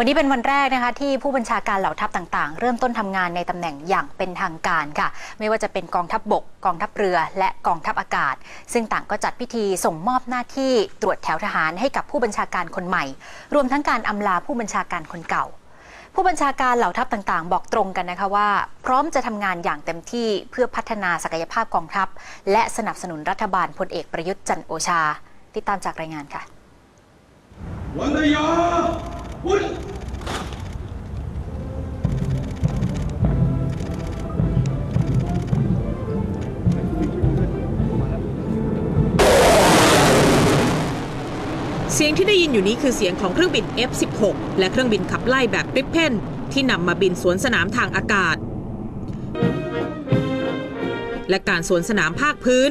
วันนี้เป็นวันแรกนะคะที่ผู้บัญชาการเหล่าทัพต่างๆ เริ่มต้นทำงานในตำแหน่งอย่างเป็นทางการค่ะ ไม่ว่าจะเป็นกองทัพบบก กองทัพเรือ และกองทัพอากาศ ซึ่งต่างก็จัดพิธีส่งมอบหน้าที่ตรวจแถวทหารให้กับผู้บัญชาการคนใหม่ รวมทั้งการอำลาผู้บัญชาการคนเก่า ผู้บัญชาการเหล่าทัพต่างๆ บอกตรงกันนะคะว่า พร้อมจะทำงานอย่างเต็มที่เพื่อพัฒนาศักยภาพกองทัพ และสนับสนุนรัฐบาลพลเอกประยุทธ์จันโอชา ติดตามจากรายงานค่ะวันยา พุทธเสียงที่ได้ยินอยู่นี้คือเสียงของเครื่องบิน F-16 และเครื่องบินขับไล่แบบริปเพนที่นำมาบินสวนสนามทางอากาศ และการสวนสนามภาคพื้น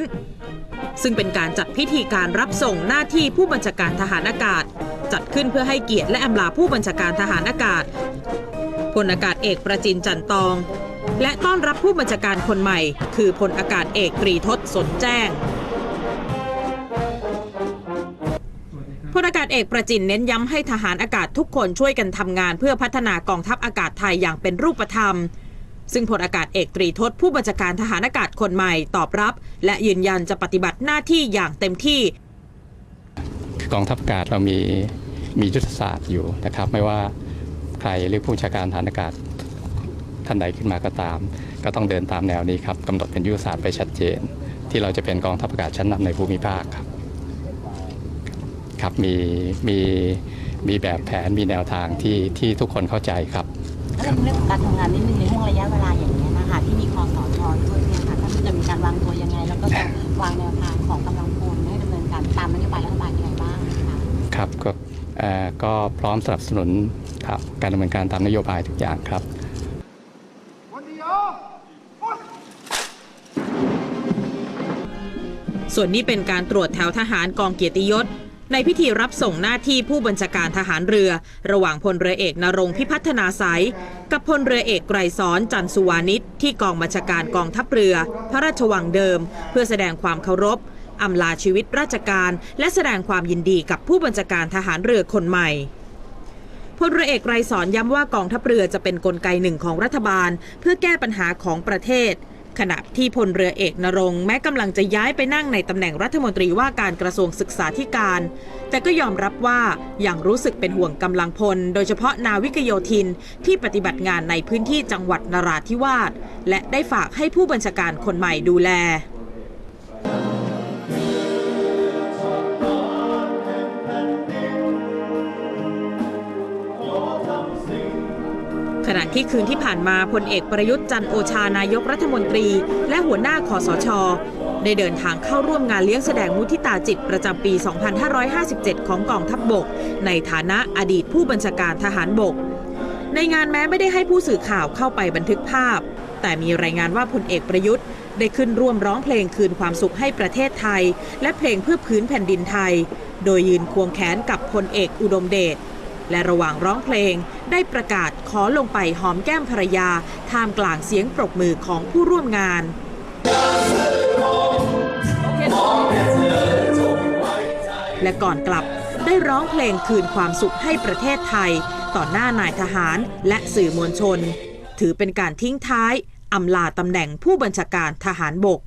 ซึ่งเป็นการจัดพิธีการรับส่งหน้าที่ผู้บัญชาการทหารอากาศ จัดขึ้นเพื่อให้เกียรติและอำลาผู้บัญชาการทหารอากาศพลอากาศเอกประจินจันตอง และต้อนรับผู้บัญชาการคนใหม่ คือพลอากาศเอกตรีทศสนแจ้งพลอากาศเอกประจินเน้นย้ำให้ทหารอากาศทุกคนช่วยกันทำงาน เพื่อพัฒนากองทัพอากาศไทยอย่างเป็นรูปธรรม ซึ่งพลอากาศเอกตรีทศผู้บัญชาการทหารอากาศคนใหม่ตอบรับ และยืนยันจะปฏิบัติหน้าที่อย่างเต็มที่ กองทัพอากาศเรามีมียุทธศาสตร์อยู่นะครับ ไม่ว่าใครหรือผู้บัญชาการฐานอากาศท่านใดขึ้นมาก็ตาม ก็ต้องเดินตามแนวนี้ครับกำหนดเป็นยุทธศาสตร์ไปชัดเจน ที่เราจะเป็นกองทัพอากาศชั้นนำในภูมิภาคครับครับมีมีมีแบบแผนมีแนวทางที่ที่ทุกคนเข้าใจครับเรื่องเรื่องของการทำงานนิดนึงในห่วงระยะเวลาอย่างนี้นะคะที่มีคอสชด้วยเนี่ยค่ะท่านจะมีการวางตัวยังไง แล้วก็จะวางแนวทางของกำลัง ครับก็ก็พร้อมสนับสนุนครับการดำเนินการตามนโยบายทุกอย่างครับส่วนนี้เป็นการตรวจแถวทหารกองเกียรติยศ ในพิธีรับส่งหน้าที่ผู้บัญชาการทหารเรือ ระหว่างพลเรือเอกนรงพิพัฒนาสายกับพลเรือเอกไกรสอนจันสุวานิชที่กองบัญชาการกองทัพเรือ พระราชวังเดิม เพื่อแสดงความเคารพ อำลาชีวิตราชการ และแสดงความยินดีกับผู้บัญชาการทหารเรือคนใหม่พลเรือเอกไรสอนย้ำว่ากองทัพเรือจะเป็นนกลไกหนึ่งของรัฐบาล เพื่อแก้ปัญหาของประเทศ ขณะที่พลเรือเอกนรงแม้กำลังจะย้ายไปนั่งในตำแหน่งรัฐมนตรีว่าการกระทรวงศึกษาธิการ แต่ก็ยอมรับว่ายังรู้สึกเป็นห่วงกำลังพล โดยเฉพาะนาวิกโยธินที่ปฏิบัติงานในพื้นที่จังหวัดนราธิวาสและได้ฝากให้ผู้บัญชาการคนใหม่ดูแล ณะที่คืนที่ผ่านมาพลเอกประยุทธ์จันโอชานายกรัฐมนตรี และหัวหน้าคอสช ได้เดินทางเข้าร่วมงานเลี้ยงแสดงมุทิตาจิตประจำปี 2557 ของกองทัพบบก ในฐานะอดีตผู้บัญชาการทหารบก ในงานแม้ไม่ได้ให้ผู้สื่อข่าวเข้าไปบันทึกภาพ แต่มีรายงานว่าพลเอกประยุทธ์ได้ขึ้นร่วมร้องเพลงคืนความสุขให้ประเทศไทย และเพลงเพื่อพื้นแผ่นดินไทย โดยยืนควงแขนกับพลเอกอุดมเดช และระหว่างร้องเพลง ได้ประกาศขอลงไปหอมแก้มภรรยา ท่ามกลางเสียงปรบมือของผู้ร่วมงานและก่อนกลับได้ร้องเพลงคืนความสุขให้ประเทศไทย ต่อหน้านายทหารและสื่อมวลชน ถือเป็นการทิ้งท้ายอำลาตำแหน่งผู้บัญชาการทหารบก